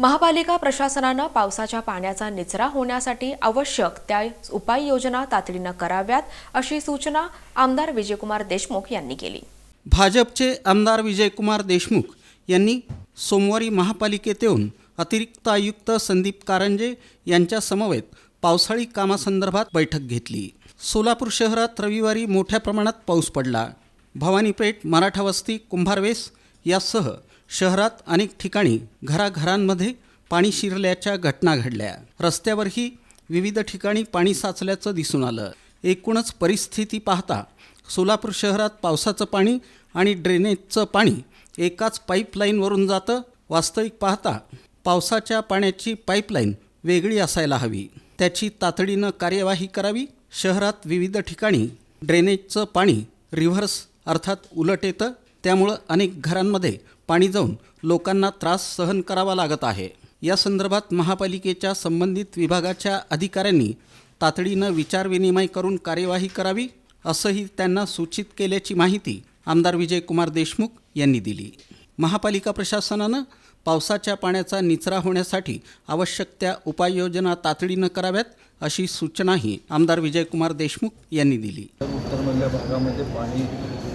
महापालिका प्रशासनानं पावसाच्या पाण्याचा निचरा होण्यासाठी आवश्यक त्या उपाययोजना तातडीनं कराव्यात अशी सूचना आमदार विजयकुमार देशमुख यांनी केली. भाजपचे आमदार विजयकुमार देशमुख यांनी सोमवारी महापालिकेत येऊन अतिरिक्त आयुक्त संदीप कारंजे यांच्या समवेत पावसाळी कामासंदर्भात बैठक घेतली. सोलापूर शहरात रविवारी मोठ्या प्रमाणात पाऊस पडला. भवानीपेठ मराठा वस्ती कुंभारवेस यासह शहरात अनेक ठिकाणी घराघरांमध्ये पाणी शिरल्याच्या घटना घडल्या. रस्त्यावरही विविध ठिकाणी पाणी साचल्याचं दिसून आलं. एकूणच परिस्थिती पाहता सोलापूर शहरात पावसाचं पाणी आणि ड्रेनेजचं पाणी एकाच पाईपलाईनवरून जातं. वास्तविक पाहता पावसाच्या पाण्याची पाईपलाईन वेगळी असायला हवी. त्याची तातडीनं कार्यवाही करावी. शहरात विविध ठिकाणी ड्रेनेजचं पाणी रिव्हर्स अर्थात उलट येतं. त्यामुळं अनेक घरांमध्ये पाणी जाऊन लोकांना त्रास सहन करावा लागत आहे. या संदर्भात महापालिकेच्या संबंधित विभागाच्या अधिकाऱ्यांनी तातडीनं विचारविनिमय करून कार्यवाही करावी असंही त्यांना सूचित केल्याची माहिती आमदार विजयकुमार देशमुख यांनी दिली. महापालिका प्रशासनानं पावसाच्या पाण्याचा निचरा होण्यासाठी आवश्यक त्या उपाययोजना तातडीनं कराव्यात अशी सूचनाही आमदार विजयकुमार देशमुख यांनी दिली. उत्तरमधल्या भागामध्ये पाणी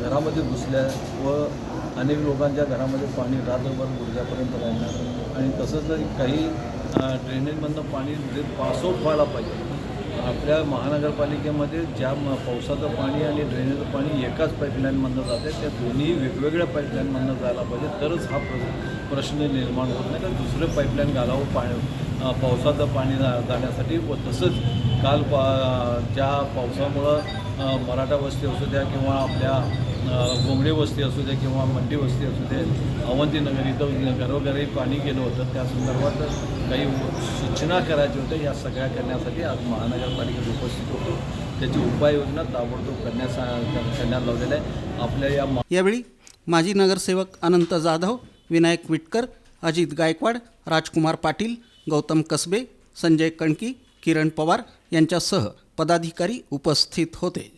घरामध्ये घुसल्या व अनेक लोकांच्या घरामध्ये पाणी रात्रभर गुडघ्यापर्यंत राहिलं आणि तसंच काही ड्रेनेजमधनं पाणी पासआउट व्हायला पाहिजे. आपल्या महानगरपालिकेमध्ये ज्या पावसाचं पाणी आणि ड्रेनेजचं पाणी एकाच पाईपलाईनमधनं जाते त्या दोन्ही वेगवेगळ्या पाईपलाईनमधनं जायला पाहिजे. तरच हा प्र प्रश्न निर्माण होत नाही तर दुसरं पाईपलाईन घालावं पाणी पावसाचं पाणी जा जाण्यासाठी व तसंच काल पा ज्या पावसामुळं मराठा वस्ती असू द्या किंवा आपल्या अ, गोंगडे वस्ती असू द्या किंवा मंडी वस्ती असू दे अवंतीनगर इथं घरोघरी पाणी गेलं होतं. त्या संदर्भात काही सूचना करायच्या होत्या या सगळ्या करण्यासाठी आज महानगरपालिकेत उपस्थित होतो. त्याची उपाययोजना ताबडतोब करण्यास करण्यात लावलेल्या आहे. आपल्या या यावेळी माजी नगरसेवक अनंत जाधव विनायक विटकर अजित गायकवाड राजकुमार पाटील गौतम कसबे संजय कणकी किरण पवार यांच्यासह पदाधिकारी उपस्थित होते.